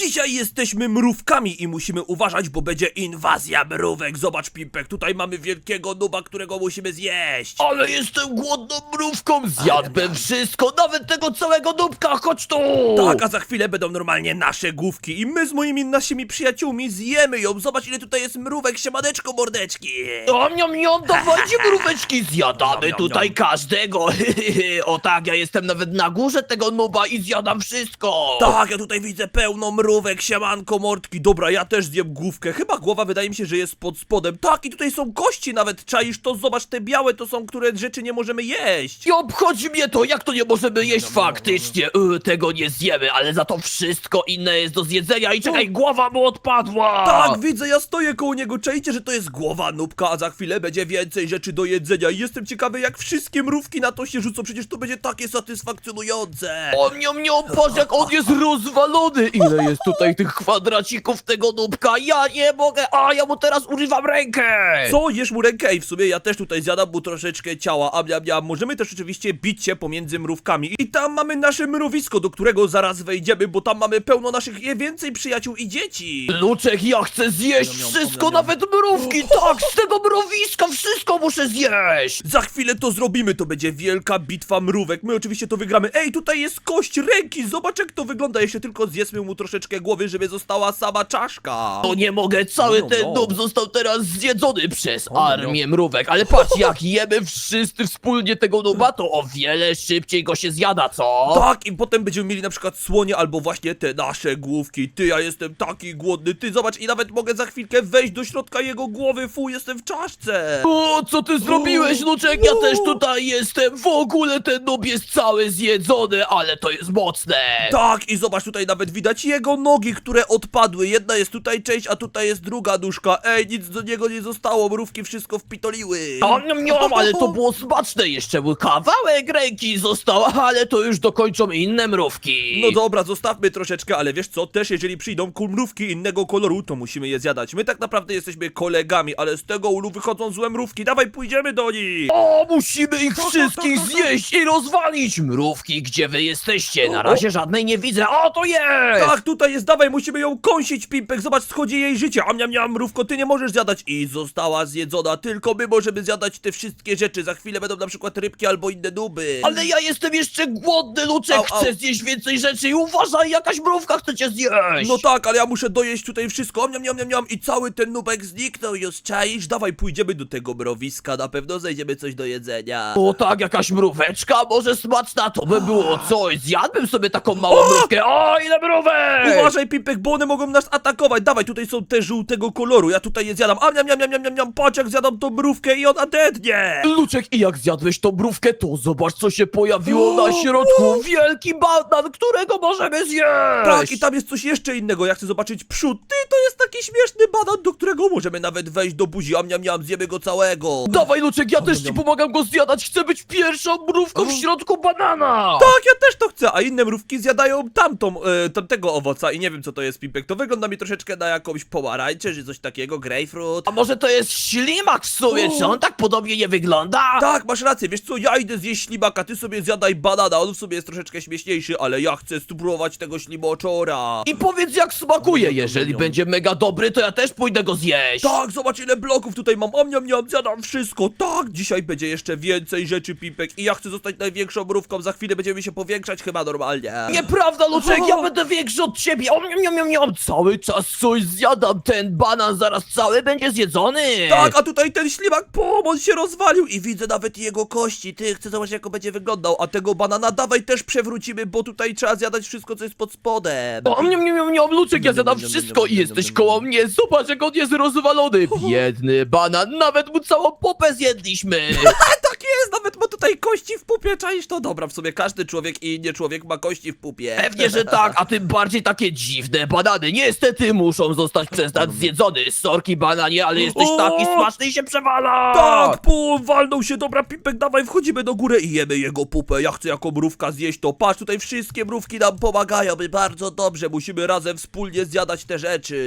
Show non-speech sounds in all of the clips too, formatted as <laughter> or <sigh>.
Dzisiaj jesteśmy mrówkami i musimy uważać, bo będzie inwazja mrówek. Zobacz, Pimpek, tutaj mamy wielkiego nuba, którego musimy zjeść. Ale jestem głodną mrówką, zjadłem wszystko, nawet tego całego dupka, chodź tu! Tak, a za chwilę będą normalnie nasze główki i my z moimi naszymi przyjaciółmi zjemy ją. Zobacz, ile tutaj jest mrówek, siemaneczko, mordeczki. Om, niom, niom, dawajcie <laughs> mróweczki, zjadamy niom, tutaj niom. każdego. <laughs> o tak, ja jestem nawet na górze tego nuba i zjadam wszystko. Tak, ja tutaj widzę pełno mrówek, siemanko, mordki. Dobra, ja też zjem główkę. Chyba głowa wydaje mi się, że jest pod spodem. Tak, i tutaj są kości nawet, czaisz to? Zobacz, te białe to są, które rzeczy nie możemy jeść. I obchodzi mnie to, jak to nie możemy jeść faktycznie. Y, tego nie zjemy, ale za to wszystko inne jest do zjedzenia i czekaj, głowa mu odpadła. Tak, widzę, ja stoję koło niego, czajcie, że to jest głowa nubka, a za chwilę będzie więcej rzeczy do jedzenia i jestem ciekawy, jak wszystkie mrówki na to się rzucą, przecież to będzie takie satysfakcjonujące. O mnie, mnie, patrz jak on jest rozwalony! Ile jest tutaj tych kwadracików tego nubka? Ja nie mogę! A, ja mu teraz urywam rękę! Co, jesz mu rękę i w sumie ja też tutaj zjadam mu troszeczkę ciała, a mia. możemy też oczywiście bić się pomiędzy mrówkami i tam mamy nasze mrowisko, do którego zaraz wejdziemy, bo tam mamy pełno naszych je więcej przyjaciół i dzieci. Luczek, ja chcę zjeść wszystko, nawet mrówki! Tak, z tego mrowiska wszystko muszę zjeść! Za chwilę to zrobimy, to będzie wielka bitwa mrówek. My oczywiście to wygramy. Ej, tutaj jest kość ręki, zobacz jak to wygląda. Jeszcze tylko zjedzmy mu troszeczkę głowy, żeby została sama czaszka. O nie mogę, cały No, ten no. został teraz zjedzony przez no. armię mrówek, ale patrz, jak jemy wszyscy wspólnie tego nuba, to o wiele szybciej go się zjada, co? Tak, i potem będziemy mieli na przykład słonie albo właśnie te nasze główki. Ty, ja jestem taki głodny. Ty, zobacz, i nawet mogę za chwilkę wejść do środka jego głowy. Fu, jestem w czaszce. O, co ty zrobiłeś, Luczek? Ja też tutaj jestem. W ogóle ten nub jest cały zjedzony, ale to jest mocne. Tak, i zobacz, tutaj nawet widać jego nogi, które odpadły. Jedna jest tutaj część, a tutaj jest druga nóżka. Ej, nic do niego nie zostało, mrówki wszystko wpitoliły. O, niom, ale to było smaczne. Jeszcze był kawałek ręki został, <laughs> ale to już dokończą inne mrówki. No dobra, zostawmy troszeczkę, ale wiesz co, też jeżeli przyjdą mrówki innego koloru, to musimy je zjadać. My tak naprawdę jesteśmy kolegami, ale z tego ulu wychodzą złe mrówki. Dawaj, pójdziemy do nich! O, musimy ich wszystkich zjeść i rozwalić! Mrówki, gdzie wy jesteście? Na razie żadnej nie widzę. O, to jest! Tak, tutaj jest, dawaj, musimy ją kąsić, Pimpek, zobacz, schodzi jej życie. A miam, miam, mrówko, ty nie możesz zjadać. I została zjedzona, tylko my możemy zjadać te wszystkie rzeczy. Za chwilę będą na przykład rybki albo inne duby. Ale ja jestem jeszcze głodny, Luczek! Au, au. Chcę zjeść więcej rzeczy i uważaj, jakaś mrówka chce cię zjeść! No tak, ale ja muszę dojeść tutaj wszystko, miam, miam, miam, miam i cały ten nubek zniknął, już czaisz? Dawaj, pójdziemy do tego mrowiska, na pewno znajdziemy coś do jedzenia. O tak, jakaś mróweczka, może smaczna, to by było <gasps> coś. Zjadłbym sobie taką małą mrówkę. O, ile mrówek! Uważaj, Pipek, bo one mogą nas atakować. Dawaj, tutaj są te żółtego koloru. Ja tutaj je zjadam. A miam, miam, miam, miam, miam, miam. Patrz, jak zjadam tą mrówkę i ona dednie. Luczek, i jak zjadłeś tą mrówkę, to zobacz, co się pojawiło na <gasps> środku. Wielki banan, którego możemy zjeść! Tak, i tam jest coś jeszcze innego. Ja chcę zobaczyć przód. Ty, to jest taki śmieszny banan, do którego możemy nawet wejść do buzi. A miam, miam, zjemy go całego. Dawaj, Luczek, ja też ci pomagam go zjadać. Chcę być pierwszą mrówką w środku banana! Tak, ja też to chcę, a inne mrówki zjadają tamtą, e, tamtego owoca i nie wiem co to jest, Pipek. To wygląda mi troszeczkę na jakąś pomarańczę, czy coś takiego, grapefruit. A może to jest ślimak w sumie, czy on tak podobnie nie wygląda? Tak, masz rację, wiesz co, ja idę zjeść ślimaka, ty sobie zjadaj banana, on w sobie jest troszeczkę śmieszniejszy, ale ja chcę spróbować tego ślimoczora. I powiedz jak smakuje, jeżeli będzie mega dobry, to ja też pójdę go zjeść. Tak, zobacz ile bloków tutaj mam, om niam niam, zjadam wszystko, tak, dzisiaj będzie jeszcze więcej rzeczy, Pipek, i ja chcę zostać największą mrówką, za chwilę będziemy się powiększać chyba normalnie. Nieprawda, Luczek, ja będę większy od ciebie. Om, niam, Cały czas coś zjadam. Ten banan zaraz cały będzie zjedzony. Tak, a tutaj ten ślimak, pom, on się rozwalił i widzę nawet jego kości, ty, chcę zobaczyć jak on będzie wyglądał, a tego banana dawaj też przewrócimy, bo tutaj trzeba zjadać wszystko, co jest pod spodem. O, niam, niam, niam, niam, Luczek, ja zjadam wszystko i jesteś koło mnie. Zobacz, jak on jest rozwalony. Biedny banan, nawet mu całą popę zjedliśmy. <laughs> Jest, nawet ma tutaj kości w pupie, czaisz to? Dobra, w sumie każdy człowiek i nie człowiek ma kości w pupie. Pewnie, że tak, a tym bardziej takie dziwne banany. Niestety muszą zostać przez nas zjedzone. Sorki bananie, ale jesteś O! taki smaczny i się przewala. Tak, pum, walnął się, dobra, Pipek, dawaj, wchodzimy do góry i jemy jego pupę. Ja chcę jako mrówka zjeść to. Patrz, tutaj wszystkie mrówki nam pomagają, my bardzo dobrze, musimy razem wspólnie zjadać te rzeczy.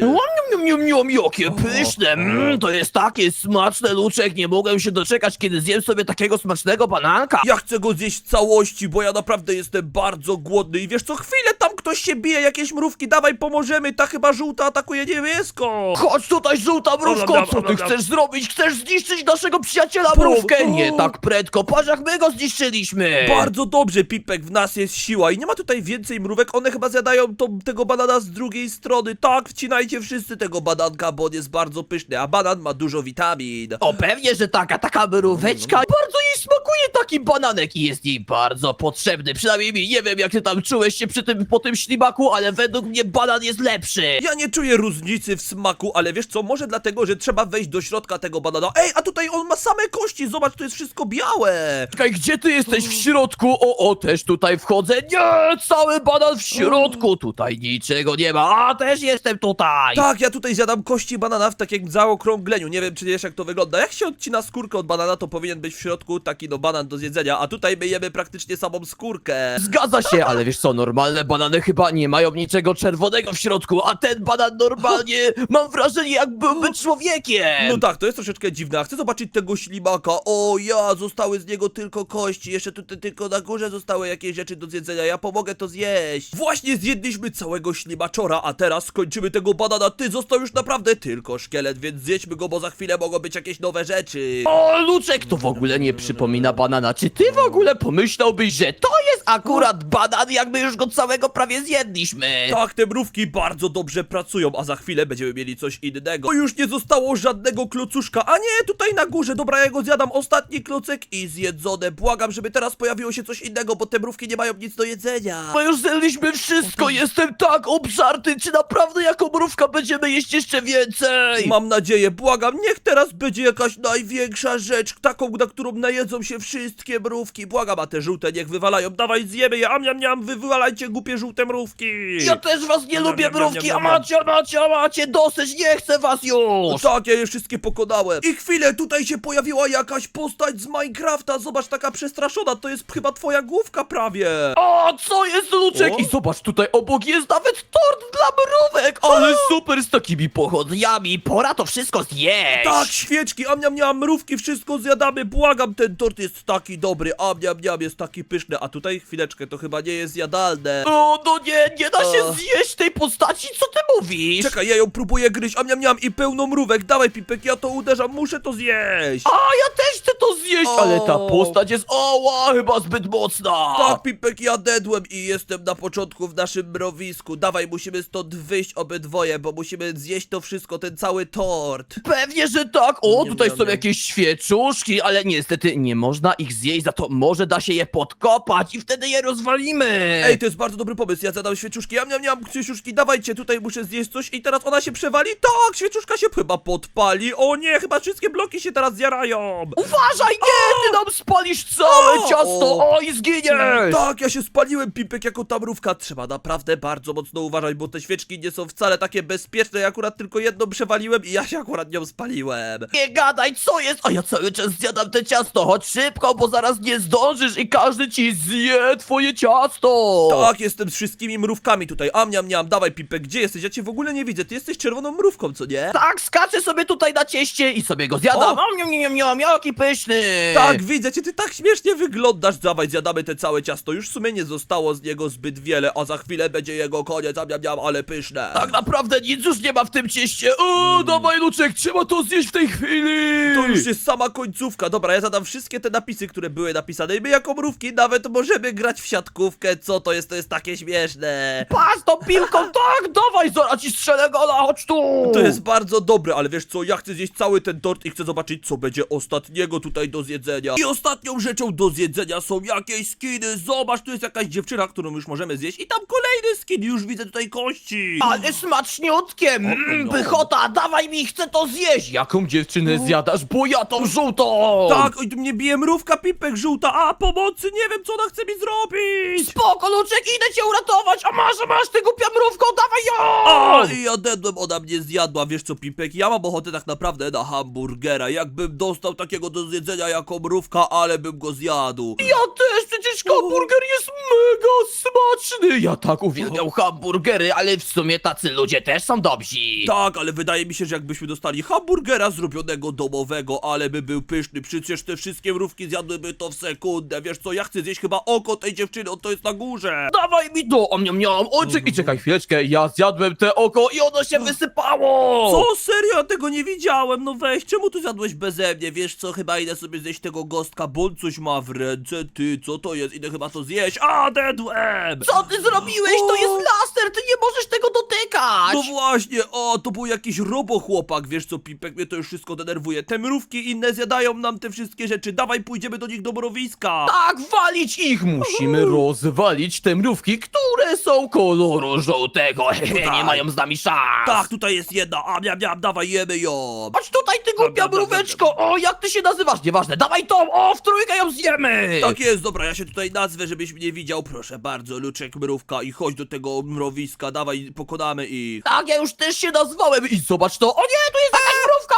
Niam, niam, jakie pyszne, mm, to jest takie smaczne, Luczek, nie mogę się doczekać, kiedy zjem sobie takiego smacznego bananka. Ja chcę go zjeść w całości, bo ja naprawdę jestem bardzo głodny. I wiesz co, chwilę tam ktoś się bije, jakieś mrówki, dawaj pomożemy, ta chyba żółta atakuje niebiesko. Chodź tutaj, żółta mrówko, co ty chcesz zrobić? Chcesz zniszczyć naszego przyjaciela mrówkę? Nie tak prędko, patrz jak my go zniszczyliśmy! Bardzo dobrze, Pipek, w nas jest siła i nie ma tutaj więcej mrówek, one chyba zjadają to, tego banana z drugiej strony. Tak, wcinajcie wszyscy tego bananka, bo on jest bardzo pyszny, a banan ma dużo witamin. O pewnie, że taka, taka mróweczka Bardzo jej smakuje taki bananek i jest jej bardzo potrzebny Przynajmniej mi, nie wiem jak ty tam czułeś się przy tym, po tym ślimaku Ale według mnie banan jest lepszy Ja nie czuję różnicy w smaku, ale wiesz co, może dlatego, że trzeba wejść do środka tego banana. Ej, a tutaj on ma same kości, zobacz, to jest wszystko białe. Czekaj, gdzie ty jesteś w środku? O, o, też tutaj wchodzę Nie, cały banan w środku Tutaj niczego nie ma, a też jestem tutaj Tak, ja tutaj zjadam kości banana w takim zaokrągleniu. Nie wiem, czy wiesz, jak to wygląda. Jak się odcina skórkę od banana, to powinien być w środku taki, no, banan do zjedzenia, a tutaj my jemy praktycznie samą skórkę. Zgadza się, ale wiesz co, normalne banany chyba nie mają niczego czerwonego w środku, a ten banan normalnie, <laughs> mam wrażenie jak byłby człowiekiem. No tak, to jest troszeczkę dziwne. A chcę zobaczyć tego ślimaka. O ja, zostały z niego tylko kości. Jeszcze tutaj tylko na górze zostały jakieś rzeczy do zjedzenia. Ja pomogę to zjeść. Właśnie zjedliśmy całego ślimaczora, a teraz skończymy tego banana. Ty został już naprawdę tylko szkielet, więc zjedźmy go, bo za chwilę mogą być jakieś nowe rzeczy. O, Luczek, to w ogóle nie przypomina banana. Czy ty w ogóle pomyślałbyś, że to jest akurat banan, jakby już go całego prawie zjedliśmy? Tak, te mrówki bardzo dobrze pracują, a za chwilę będziemy mieli coś innego. Bo już nie zostało żadnego klocuszka, a nie, tutaj na górze, dobra, ja go zjadam, ostatni klocek i zjedzone. Błagam, żeby teraz pojawiło się coś innego, bo te mrówki nie mają nic do jedzenia. My już zjedliśmy wszystko, jestem tak obżarty. Czy naprawdę jako mrówka będziemy jeść jeszcze więcej? Mam nadzieję, błagam, niech teraz będzie jakaś największa rzecz, taką, na którą najedzą się wszystkie mrówki. Błagam, a te żółte niech wywalają, dawaj zjemy je, am, am, am, wy wywalajcie głupie żółte mrówki. Ja też was nie Niam, lubię, niam, niam, mrówki, niam, a niam. macie, a macie, a macie, dosyć, nie chcę was już! Tak, ja je wszystkie pokonałem. I chwilę, tutaj się pojawiła jakaś postać z Minecrafta. Zobacz, taka przestraszona, to jest chyba twoja główka prawie. O, co jest Luczek? O? I zobacz, tutaj obok jest nawet tort dla mrówek, ale super z takimi pochodniami, pora to wszystko zjeść! Tak, świeczki, am, niam, niam, mrówki, wszystko zjadamy. Błagam, ten tort jest taki dobry, am, niam, niam, jest taki pyszny. A tutaj, chwileczkę, to chyba nie jest jadalne. O, no nie, nie da się zjeść tej postaci, co ty mówisz? Czekaj, ja ją próbuję gryźć, am, niam, niam, i pełno mrówek. Dawaj, Pipek, ja to uderzam, muszę to zjeść. A, ja też chcę to zjeść, O. ale ta postać jest, oła, chyba zbyt mocna! Tak, Pipek, ja dedłem i jestem na początku w naszym mrowisku. Dawaj, musimy stąd wyjść obydwoje, bo musimy zjeść to wszystko, ten cały tort. Pewnie, że tak. O, Nie tutaj miałem. są jakieś świeczuszki, ale niestety nie można ich zjeść, za to może da się je podkopać i wtedy je rozwalimy. Ej, to jest bardzo dobry pomysł, ja zadam świeczuszki, ja miam, miam świeczuszki, dawajcie, tutaj muszę zjeść coś i teraz ona się przewali? Tak, świeczuszka się chyba podpali, o nie, chyba wszystkie bloki się teraz zjarają. Uważaj, nie, ty nam spalisz całe O! ciasto, o i zginiesz. Tak, ja się spaliłem, Pipek, jako ta mrówka. Trzeba naprawdę bardzo mocno uważać, bo te świeczki nie są wcale takie bezpieczne. Ja akurat tylko jedną przewaliłem i ja się akurat nią spaliłem. Nie gadaj, co jest? A ja cały czas zjadam te ciasto. Chodź szybko, bo zaraz nie zdążysz i każdy ci zje twoje ciasto. Tak, jestem z wszystkimi mrówkami tutaj. Am, niam, niam, dawaj, Pipek, gdzie jesteś? Ja cię w ogóle nie widzę, ty jesteś czerwoną mrówką, co nie? Tak, skaczę sobie tutaj na cieście i sobie go zjadam. O! Miam, miam, miam, jaki pyszny. Tak, widzę cię, ty tak śmiesznie wyglądasz. Dawaj, zjadamy te całe ciasto. Już w sumie nie zostało z niego zbyt wiele, a za chwilę będzie jego koniec. Am, niam, niam, ale pyszne. Tak naprawdę nic już nie ma w tym cieście. O, dawaj Luczek, trzeba to zjeść w tej chwili. To już jest sama końcówka. Dobra, ja zadam wszystkie te napisy, które były napisane. I my jako mrówki nawet możemy grać w siatkówkę. Co to jest? To jest takie śmieszne. Pas tą piłką, tak, dawaj, zaraz ci strzelę gola, chodź tu. To jest bardzo dobre, ale wiesz co, ja chcę zjeść cały ten tort i chcę zobaczyć, co będzie ostatniego tutaj do zjedzenia. I ostatnią rzeczą do zjedzenia są jakieś skiny. Zobacz, tu jest jakaś dziewczyna, którą już możemy zjeść. I tam kolejny skin, już widzę tutaj kości. Ale smaczniutkie, mm, no. pychota, dawaj mi, chcę to zjeść. Jaką dziewczynę zjadasz, bo ja tą żółtą. Tak, oj, tu mnie bije mrówka, pipek żółta, a pomocy, nie wiem, co ona chce mi zrobić. Spoko, Luczek, idę cię uratować, a masz, a masz, ty głupia mrówko, dawaj ją. A, i ja dedłem, ona mnie zjadła, wiesz co, Pipek, ja mam ochotę tak naprawdę na hamburgera, jakbym dostał takiego do zjedzenia jako mrówka, ale bym go zjadł. Ja też, przecież hamburger jest mega smaczny! Ja tak uwielbiam hamburgery, ale w sumie tacy ludzie też są dobrzy. Tak, ale wydaje mi się, że jakbyśmy dostali hamburgera zrobionego domowego, ale by był pyszny, przecież te wszystkie mrówki zjadłyby to w sekundę, wiesz co, ja chcę zjeść chyba oko tej dziewczyny, on to jest na górze. Dawaj mi to, o miam miam, o czekaj, czekaj chwileczkę, ja zjadłem te oko i ono się wysypało! Co? Serio? Ja tego nie widziałem, no weź, czemu tu zjadłeś beze mnie? Wiesz co, chyba idę sobie zjeść tego gostka, bo on coś ma w ręce, ty, co to jest? Idę chyba to zjeść, a, dedłem! Co ty zrobiłeś? To jest laser, ty nie możesz tego dotykać! No właśnie, o, to był jakiś robochłopak, wiesz co, Pipek, mnie to już wszystko denerwuje. Te mrówki inne zjadają nam te wszystkie rzeczy, dawaj pójdziemy do nich do mrowiska. Tak, walić ich! Musimy rozwalić te mrówki, które są koloru żółtego. Nie mają z nami szans. Tak, tutaj jest jedna, a miam, miam, dawaj, jemy ją. Chodź tutaj, ty głupia Dobra, dobra, mróweczko! O, jak ty się nazywasz? Nieważne, dawaj tą! O, w trójkę ją zjemy! Tak jest, dobra, ja się tutaj nazwę, żebyś mnie widział, proszę bardzo, Luczek Mrówka i chodź do tego mrowiska, dawaj, pokonamy ich. Tak, ja już też się nazwałem i zobacz to. O nie, tu jest jakaś mrówka,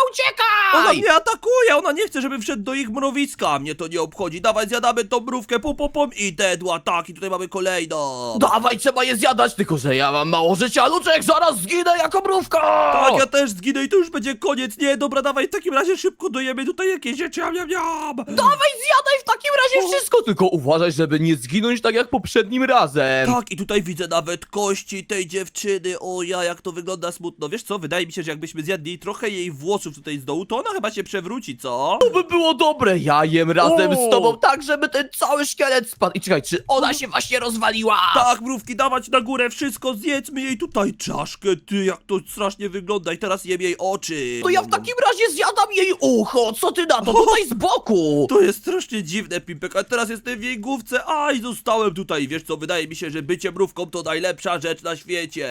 Ona uciekaj! mnie atakuje, ona nie chce, żebym wszedł do ich mrowiska, mnie to nie obchodzi, dawaj, zjadamy tą mrówkę, pum, pum, pum i dedła, tak, i tutaj mamy kolejną. Dawaj, trzeba je zjadać, tylko że ja mam mało życia, Luczek, zaraz zginę jako mrówka! Tak, ja też zginę i to już będzie koniec, nie, dobra, dawaj, w takim razie szybko dojemy tutaj jakieś rzeczy, miam, miam, miam. Dawaj, zjadaj w takim razie wszystko, tylko uważaj, żeby nie zginąć tak jak poprzednim razem. Tak, i tutaj widzę nawet kości tej dziewczyny. O ja, jak to wygląda smutno. Wiesz co, wydaje mi się, że jakbyśmy zjadli trochę jej włosów tutaj z dołu, to ona chyba się przewróci, co? To by było dobre, ja jem razem O! z tobą tak, żeby ten cały szkielet spadł. I czekaj, czy ona się właśnie rozwaliła? Tak, mrówki, dawać na górę wszystko, zjedzmy jej tutaj czaszkę, ty, jak to strasznie wygląda i teraz jem jej oczy. To ja w takim razie zjadam jej ucho, co ty na to, tutaj z boku! To jest strasznie dziwne, Pipek, a teraz jestem w jej główce, aj, zostałem tutaj. Wiesz co, wydaje mi się, że bycie mrówką to najlepsza rzecz na świecie.